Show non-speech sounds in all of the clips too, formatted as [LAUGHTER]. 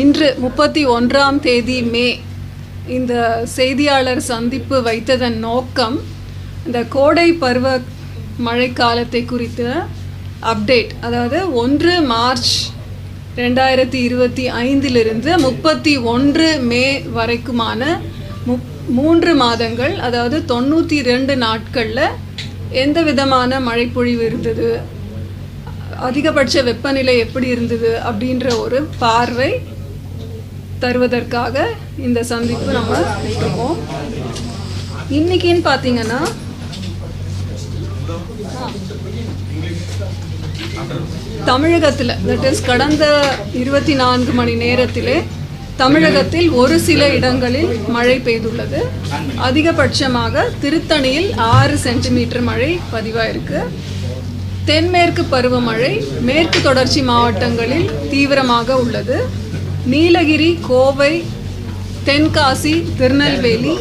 இன்று முப்பத்தி ஒன்றாம் தேதி மே. இந்த செய்தியாளர் சந்திப்பு வைத்ததன் நோக்கம் இந்த கோடை பருவ மழைக்காலத்தை குறித்த அப்டேட். அதாவது ஒன்று மார்ச் ரெண்டாயிரத்தி இருபத்தி ஐந்திலிருந்து முப்பத்தி ஒன்று மே வரைக்குமான முப் மூன்று மாதங்கள் அதாவது தொண்ணூற்றி ரெண்டு நாட்களில் எந்த விதமான மழைப்பொழிவு இருந்தது அதிகபட்ச வெப்பநிலை எப்படி இருந்தது அப்படின்ற ஒரு பார்வை தருவதற்காக இந்த சந்திப்பு நம்ம இருக்கோம் இன்னைக்குன்னு பார்த்தீங்கன்னா தமிழகத்தில் தட் இஸ் கடந்த இருபத்தி நான்கு மணி நேரத்திலே தமிழகத்தில் ஒரு சில இடங்களில் மழை பெய்துள்ளது. அதிகபட்சமாக திருத்தணியில் ஆறு சென்டிமீட்டர் மழை பதிவாயிருக்கு. தென்மேற்கு பருவமழை மேற்கு தொடர்ச்சி மாவட்டங்களில் தீவிரமாக உள்ளது. நீலகிரி கோவை தென்காசி திருநெல்வேலி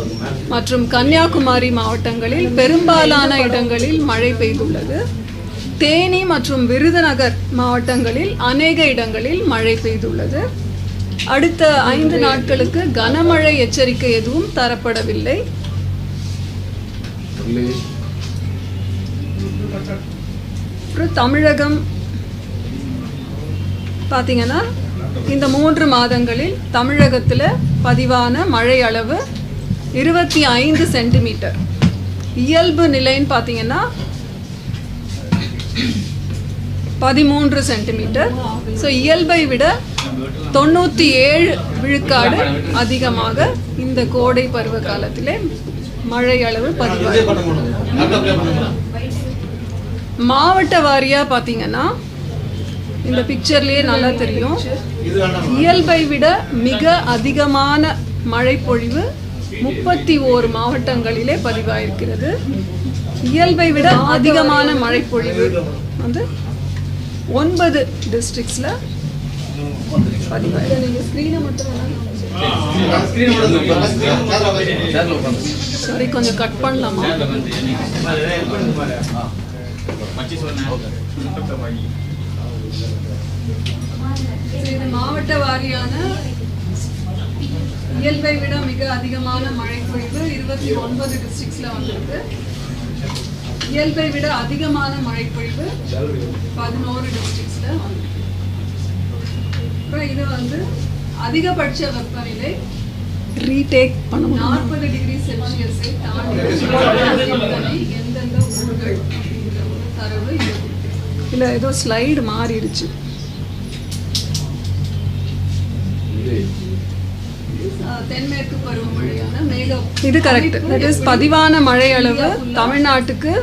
மற்றும் கன்னியாகுமரி மாவட்டங்களில் பெரும்பாலான இடங்களில் மழை பெய்துள்ளது. தேனி மற்றும் விருதுநகர் மாவட்டங்களில் அநேக இடங்களில் மழை பெய்துள்ளது. அடுத்த ஐந்து நாட்களுக்கு கனமழை எச்சரிக்கை எதுவும் தரப்படவில்லை. அப்புறம் தமிழகம். பார்த்தீங்கன்னா இந்த மூன்று மாதங்களில் தமிழகத்தில் பதிவான மழை அளவு இருபத்தி ஐந்து சென்டிமீட்டர். இயல்பு நிலைன்னு பார்த்தீங்கன்னா பதிமூன்று சென்டிமீட்டர். ஸோ இயல்பை விட தொண்ணூற்றி ஏழு விழுக்காடு அதிகமாக இந்த கோடை பருவ காலத்திலே மழை அளவு பதிவாகும் மாவட்ட வாரியாக பார்த்தீங்கன்னா இந்த பிக்சர்லேயே நல்லா தெரியும். இயல்பை விட மிக அதிகமான மழைப்பொழிவு முப்பத்தி ஓரு மாவட்டங்களிலே பதிவாயிருக்கிறது. இயல்பை விட அதிகமான மழைப்பொழிவு வந்து ஒன்பது டிஸ்ட்ரிக்ஸில் பதிவாயிருக்கு நீங்கள் ஸ்க்ரீனை மட்டும் சரி கொஞ்சம் கட் பண்ணலாமா? இது மாவட்ட வாரியான இயல்பை விட மிக அதிகமான மழை பொழிவு இருபத்தி ஒன்பது டிஸ்ட்ரிக்ட்ஸ்ல வந்திருக்கு. இயல்பை விட அதிகமான மழை பொழிவு பதினோரு டிஸ்ட்ரிக்ட்ஸ்ல வந்திருக்கு. அப்புறம் இது வந்து அதிகபட்ச வெப்பநிலை ரீடேக் பண்ணணும் நாற்பது டிகிரி செல்சியஸை தாண்டி [LAUGHS] எந்தெந்த ஊர்கள் அப்படிங்கிற ஒரு தரவு இது இல்லை ஏதோ ஸ்லைடு மாறிடுச்சு. தென்மேற்கு பருவமழையான மேகம். இது கரெக்ட் தட் இஸ் பதிவான மழை அளவு தமிழ்நாட்டுக்கு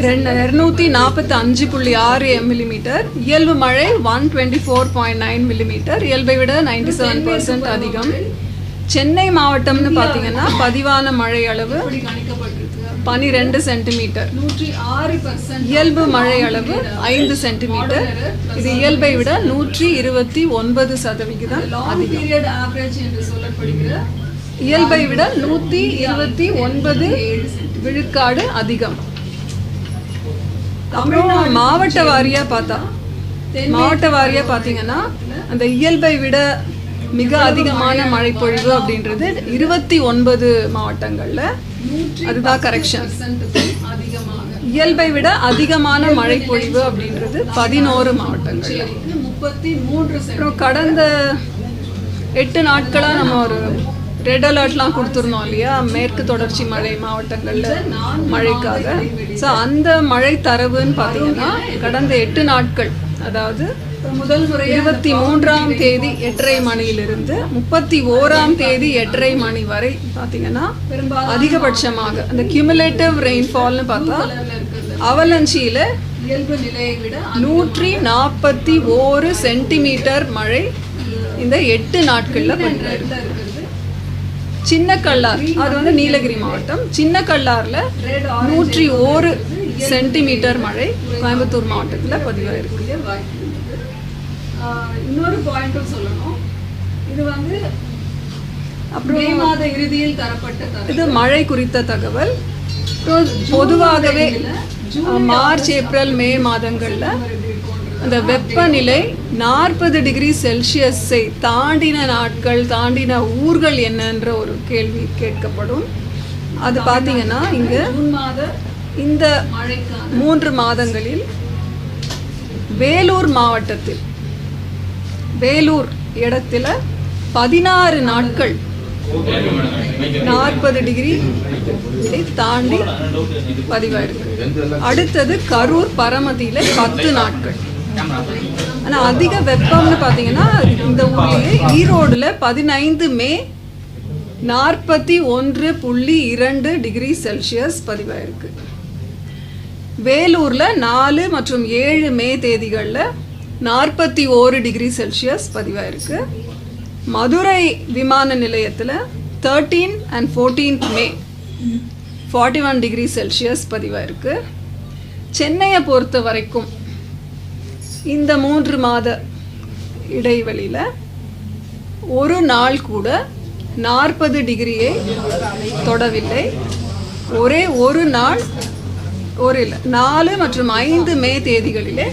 இரநூத்தி நாற்பத்தி அஞ்சு புள்ளி ஆறு மில்லிமீட்டர் இயல்பு மழை one twenty four point nine millimetre இயல்பை விட நைன்டி செவன் பர்சன்ட் அதிகம். சென்னை மாவட்டம்னு பார்த்தீங்கன்னா பதிவான மழை அளவு பனிரெண்டு சென்டிமீட்டர். நூற்றி ஆறு இயல்பு மழை அளவு ஐந்து சென்டிமீட்டர். இது இயல்பை விட நூற்றி இருபத்தி ஒன்பது சதவிகிதம் அதிகம். என்று சொல்லப்படுகிற இயல்பை விட நூற்றி இருபத்தி ஒன்பது விழுக்காடு அதிகம். அப்புறம் மாவட்ட வாரியா பார்த்தா மாவட்ட வாரியா பார்த்தீங்கன்னா அந்த இயல்பை விட மிக அதிகமான மழைப்பொழிவு அப்படின்றது இருபத்தி ஒன்பது மாவட்டங்கள்ல. அதுதான் கரெக்ஷன் இயல்பை விட அதிகமான மழைப்பொழிவு அப்படின்றது பதினோரு மாவட்டங்கள்ல. முப்பத்தி மூன்று அப்புறம் கடந்த எட்டு நாட்களாக நம்ம ஒரு ரெட் அலர்ட்லாம் கொடுத்துருந்தோம் இல்லையா? மேற்கு தொடர்ச்சி மழை மாவட்டங்களில் மழைக்காக. ஸோ அந்த மழை தரவுன்னு பார்த்தீங்கன்னா கடந்த எட்டு நாட்கள் அதாவது முதல் முறை இருபத்தி மூன்றாம் தேதி எட்டரை மணியிலிருந்து முப்பத்தி ஓராம் தேதி எட்டரை மணி வரை பார்த்தீங்கன்னா அதிகபட்சமாக அந்த கியூமுலேட்டிவ் ரெயின்ஃபால்னு பார்த்தா அவலஞ்சியில் இயல்பு நிலையை விட நூற்றி நாற்பத்தி ஓரு சென்டிமீட்டர் மழை இந்த எட்டு நாட்களில் பதிவாயிருக்கு சின்ன கல்லார் அது வந்து நீலகிரி மாவட்டம். சின்ன கல்லார்ல நூற்றி ஓரு சென்டிமீட்டர் மழை கோயம்புத்தூர் மாவட்டத்தில் பதிவாயிருக்கு இன்னொரு பாயிண்ட்டும் சொல்லணும். இது வந்து அப்புறம் மே மாத இறுதியில் தரப்பட்ட இது மழை குறித்த தகவல். பொதுவாகவே மார்ச் ஏப்ரல் மே மாதங்களில் அந்த வெப்பநிலை நாற்பது டிகிரி செல்சியஸை தாண்டின நாட்கள் தாண்டின ஊர்கள் என்னன்ற ஒரு கேள்வி கேட்கப்படும். அது பார்த்தீங்கன்னா இங்கே இந்த மூன்று மாதங்களில் வேலூர் மாவட்டத்தில் வேலூர் இடத்துல பதினாறு நாட்கள் நாற்பது டிகிரி தாண்டி பதிவாயிருக்கு. அடுத்தது கரூர் பரமதியில பத்து நாட்கள். ஆனா அதிக வெப்பம்னு பாத்தீங்கன்னா இந்த ஊர்லயே ஈரோடுல பதினைந்து மே நாற்பத்தி ஒன்று புள்ளி இரண்டு டிகிரி செல்சியஸ் பதிவாயிருக்கு. வேலூரில் நாலு மற்றும் ஏழு மே தேதிகளில் நாற்பத்தி ஓரு டிகிரி செல்சியஸ் பதிவாயிருக்கு. மதுரை விமான நிலையத்தில் thirteen and fourteenth May forty one degree Celsius பதிவாயிருக்கு. சென்னையை பொறுத்த வரைக்கும் இந்த மூன்று மாத இடைவெளியில் ஒரு நாள் கூட நாற்பது டிகிரியை தொடவில்லை. ஒரே ஒரு நாள் ஒரு இல்லை நாலு மற்றும் ஐந்து மே தேதிகளிலே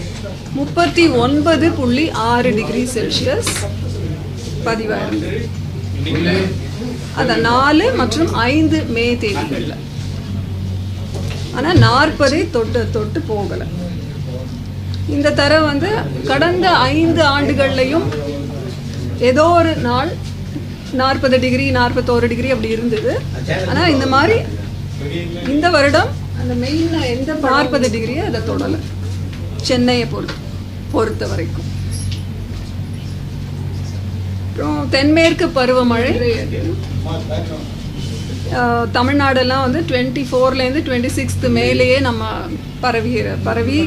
முப்பத்தி ஒன்பது புள்ளி ஆறு டிகிரி செல்சியஸ் பதிவாயிருந்தது அதான் நாலு மற்றும் ஐந்து மே தேதிகளில். ஆனால் நாற்பதை தொட்டு தொட்டு போகலை. இந்த தர வந்து கடந்த ஐந்து ஆண்டுகள்லையும் ஏதோ ஒரு நாள் நாற்பது டிகிரி நாற்பத்தோரு டிகிரி அப்படி இருந்தது. ஆனால் இந்த மாதிரி இந்த வருடம் அந்த மெயின் எந்த நாற்பது டிகிரியை அதை தொடலை. சென்னையை பொறுத்து பொறுத்த வரைக்கும். அப்புறம் தென்மேற்கு பருவமழை. தமிழ்நாடெல்லாம் வந்து டுவெண்ட்டி ஃபோர்லேருந்து டுவெண்ட்டி சிக்ஸ்த்து மேலேயே நம்ம பரவி பரவி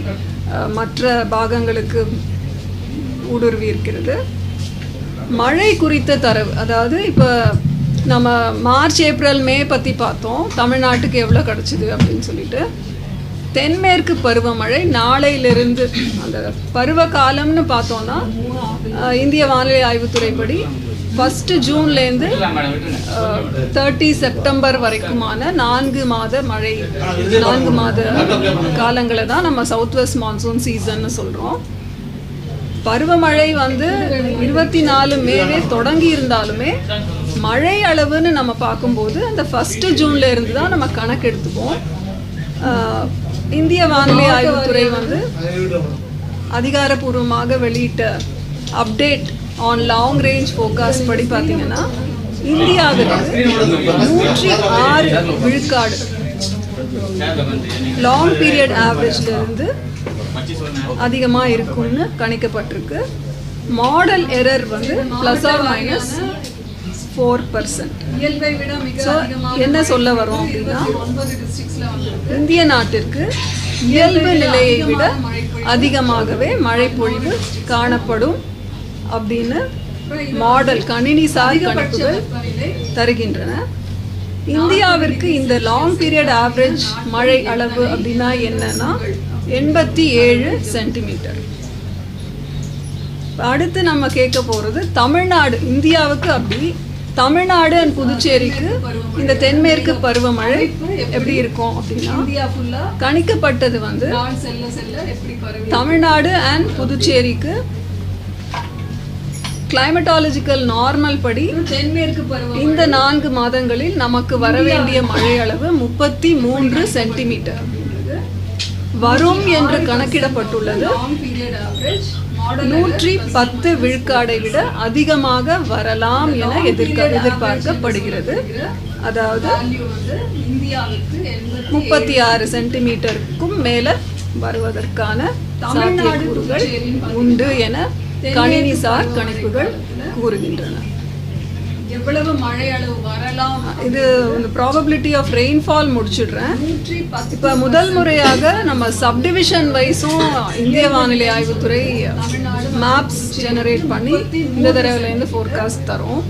மற்ற பாகங்களுக்கு ஊடுருவி இருக்கிறது. மழை குறித்த தரவு அதாவது இப்போ நம்ம மார்ச் ஏப்ரல் மே பற்றி பார்த்தோம். தமிழ்நாட்டுக்கு எவ்வளோ கிடச்சிது அப்படின்னு சொல்லிட்டு. தென்மேற்கு பருவமழை நாளையிலிருந்து அந்த பருவ காலம்னு பார்த்தோம்னா இந்திய வானிலை ஆய்வுத்துறைப்படி ஃபஸ்ட்டு ஜூன்லேருந்து தேர்ட்டி செப்டம்பர் வரைக்குமான நான்கு மாத மழை நான்கு மாத காலங்களை தான் நம்ம சவுத் வெஸ்ட் மான்சூன் சீசன்னு சொல்கிறோம் பருவமழை வந்து இருபத்தி நாலு மேலே தொடங்கி இருந்தாலுமே மழை அளவுன்னு நம்ம பார்க்கும்போது அந்த ஃபஸ்ட்டு ஜூன்ல இருந்து தான் நம்ம கணக்கு எடுத்துப்போம். இந்திய வானிலை ஆய்வுத்துறை வந்து அதிகாரப்பூர்வமாக வெளியிட்ட update on long range forecast படி பார்த்தீங்கன்னா இந்தியாவிற்கு நூற்றி ஆறு விழுக்காடு லாங் பீரியட் ஆவரேஜ்ல இருந்து அதிகமாக இருக்கும்னு கணிக்கப்பட்டிருக்கு. மாடல் எரர் வந்து plus or minus four percent இயல்பை விட மிக என்ன சொல்ல வரோம் அப்படின்னா இந்திய நாட்டிற்கு இயல்பு நிலையை விட அதிகமாகவே மழை பொழிவு காணப்படும் அப்படின்னு மாடல் கணினி சார் கணிப்புகள் தருகின்றன. இந்தியாவிற்கு இந்த லாங் பீரியட் ஆவரேஜ் மழை அளவு அப்படின்னா என்னன்னா எண்பத்தி ஏழு சென்டிமீட்டர் அடுத்து நம்ம கேட்க போறது தமிழ்நாடு இந்தியாவுக்கு அப்படி தமிழ்நாடு அண்ட் புதுச்சேரிக்கு இந்த தென்மேற்கு பருவமழை எப்படி இருக்கும் அப்படின்னா கணிக்கப்பட்டது வந்து தமிழ்நாடு அண்ட் புதுச்சேரிக்கு கிளைமட்டாலஜிக்கல் நார்மல் படி தென்மேற்கு பருவம் இந்த நான்கு மாதங்களில் நமக்கு வர வேண்டிய மழை அளவு முப்பத்தி மூன்று சென்டிமீட்டர் வரும் என்று கணக்கிடப்பட்டுள்ளது. நூற்றி பத்து விழுக்காடை விட அதிகமாக வரலாம் என எதிர்க்க எதிர்பார்க்கப்படுகிறது. அதாவது முப்பத்தி ஆறு சென்டிமீட்டருக்கும் மேல வருவதற்கான சாத்தியக்கூறுகள் உண்டு என கணினிசார் கணிப்புகள் கூறுகின்றன. எவ்வளவு மழை அளவு வரலாம்? இது ப்ராபபிலிட்டி ஆஃப் ரெயின்ஃபால் முடிச்சிடுறேன். இப்போ முதல் முறையாக நம்ம சப்டிவிஷன் வைஸும் இந்திய வானிலை ஆய்வுத்துறை மேப்ஸ் ஜெனரேட் பண்ணி இந்த தடவைலேருந்து ஃபோர்காஸ்ட் தரும்.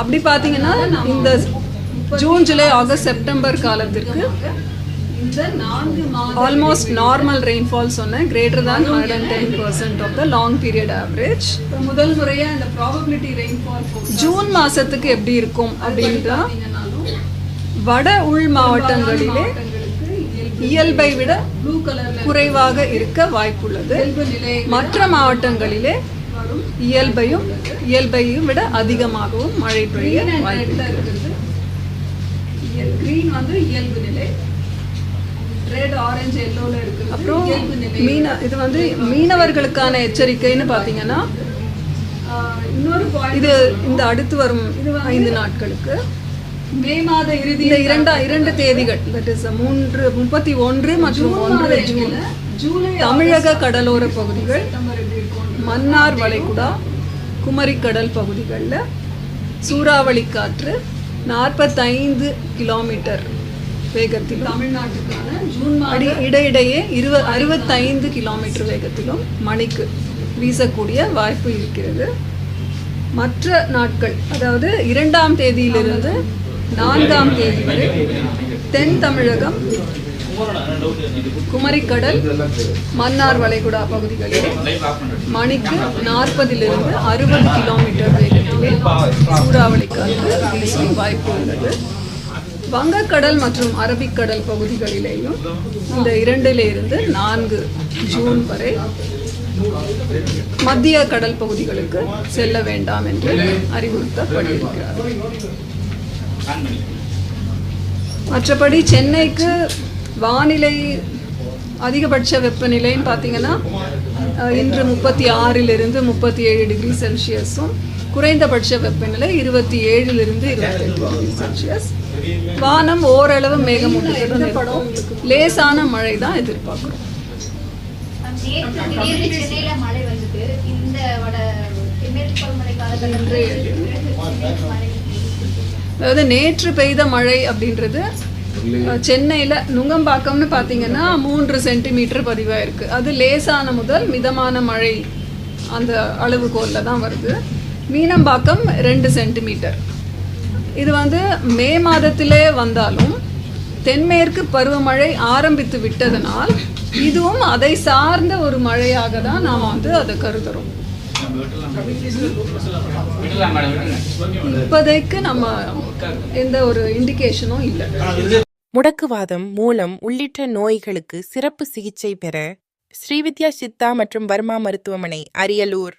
அப்படி பார்த்தீங்கன்னா இந்த ஜூன் ஜூலை ஆகஸ்ட் செப்டம்பர் காலத்திற்கு ஆல்மோஸ்ட் நார்மல் ரெயின்ஃபால் சொன்னேன் கிரேட்டர் தான் hundred and ten percent of the long period average முதல் முறையாக இந்த ப்ராபபிலிட்டி ரெயின்ஃபால் ஜூன் மாதத்துக்கு எப்படி இருக்கும் அப்படின்றா? வட உள் மாவட்டங்களிலே இயல்பை விட குறைவாக இருக்க வாய்ப்புள்ளது. மற்ற மாவட்டங்களிலே இயல்பையும் இயல்பையும் விட அதிகமாகவும் மழை பெய்ய வாய்ப்பு இருக்கிறது. கிரீன் வந்து இயல்பு நிலை ரெட் ஆரஞ்சு எல்லோல இருக்கு அப்புறம் மீன இது வந்து மீனவர்களுக்கான எச்சரிக்கைன்னு பார்த்தீங்கன்னா இன்னொரு இது இந்த அடுத்து வரும் ஐந்து நாட்களுக்கு. மே மாத இறுதி இந்த இரண்டா இரண்டு தேதிகள் தட் இஸ் மூன்று முப்பத்தி ஒன்று மற்றும் ஒன்று ஜூன் ஜூலை தமிழக கடலோர பகுதிகள் மன்னார் வளைகுடா குமரிக்கடல் பகுதிகளில் சூறாவளி காற்று நாற்பத்தைந்து கிலோமீட்டர். வேகத்தில் தமிழ்நாட்டுக்கான ஜூன் அடி இடையிடையே இருவ அறுபத்தைந்து கிலோமீட்டர் வேகத்திலும் மணிக்கு வீசக்கூடிய வாய்ப்பு இருக்கிறது. மற்ற நாட்கள் அதாவது இரண்டாம் தேதியிலிருந்து நான்காம் தேதி வரை தென் தமிழகம் குமரிக்கடல் மன்னார் வளைகுடா பகுதிகளில் மணிக்கு நாற்பதிலிருந்து அறுபது கிலோமீட்டர் வேகத்திலே சூறாவளி காற்று வீசும் வாய்ப்பு உள்ளது. வங்கக்கடல் மற்றும் அரபிக்கடல் பகுதிகளிலேயும் இந்த இரண்டிலிருந்து நான்கு ஜூன் வரை மத்திய கடல் பகுதிகளுக்கு செல்ல வேண்டாம் என்று அறிவுறுத்தப்பட்டிருக்கிறார். மற்றபடி சென்னைக்கு வானிலை அதிகபட்ச வெப்பநிலைன்னு பார்த்தீங்கன்னா இன்று முப்பத்தி ஆறிலிருந்து முப்பத்தி ஏழு டிகிரி செல்சியஸும் குறைந்தபட்ச வெப்பநிலை இருபத்தி ஏழிலிருந்து இருபத்தெட்டு டிகிரி செல்சியஸ். வானம் ஓரளவு மேகமூட்டத்துடன் இருக்கும். லேசான மழை தான் எதிர்பார்க்குறோம் அதாவது நேற்று பெய்த மழை அப்படின்றது சென்னையில நுங்கம்பாக்கம்னு பார்த்தீங்கன்னா மூன்று சென்டிமீட்டர் பதிவாயிருக்கு. அது லேசான முதல் மிதமான மழை அந்த அளவுகோலில் தான் வருது. மீனம்பாக்கம் ரெண்டு சென்டிமீட்டர். இது வந்து மே மாதத்திலே வந்தாலும் தென்மேற்கு பருவமழை ஆரம்பித்து விட்டதனால் இதுவும் அதை சார்ந்த ஒரு மழையாக தான் நாம் வந்து அதை கருதுறோம். இப்போதைக்கு நம்ம எந்த ஒரு இண்டிகேஷனும் இல்லை. முடக்குவாதம் மூலம் உள்ளிட்ட நோய்களுக்கு சிறப்பு சிகிச்சை பெற ஸ்ரீவித்யா சித்தா மற்றும் வர்மா மருத்துவமனை அரியலூர்.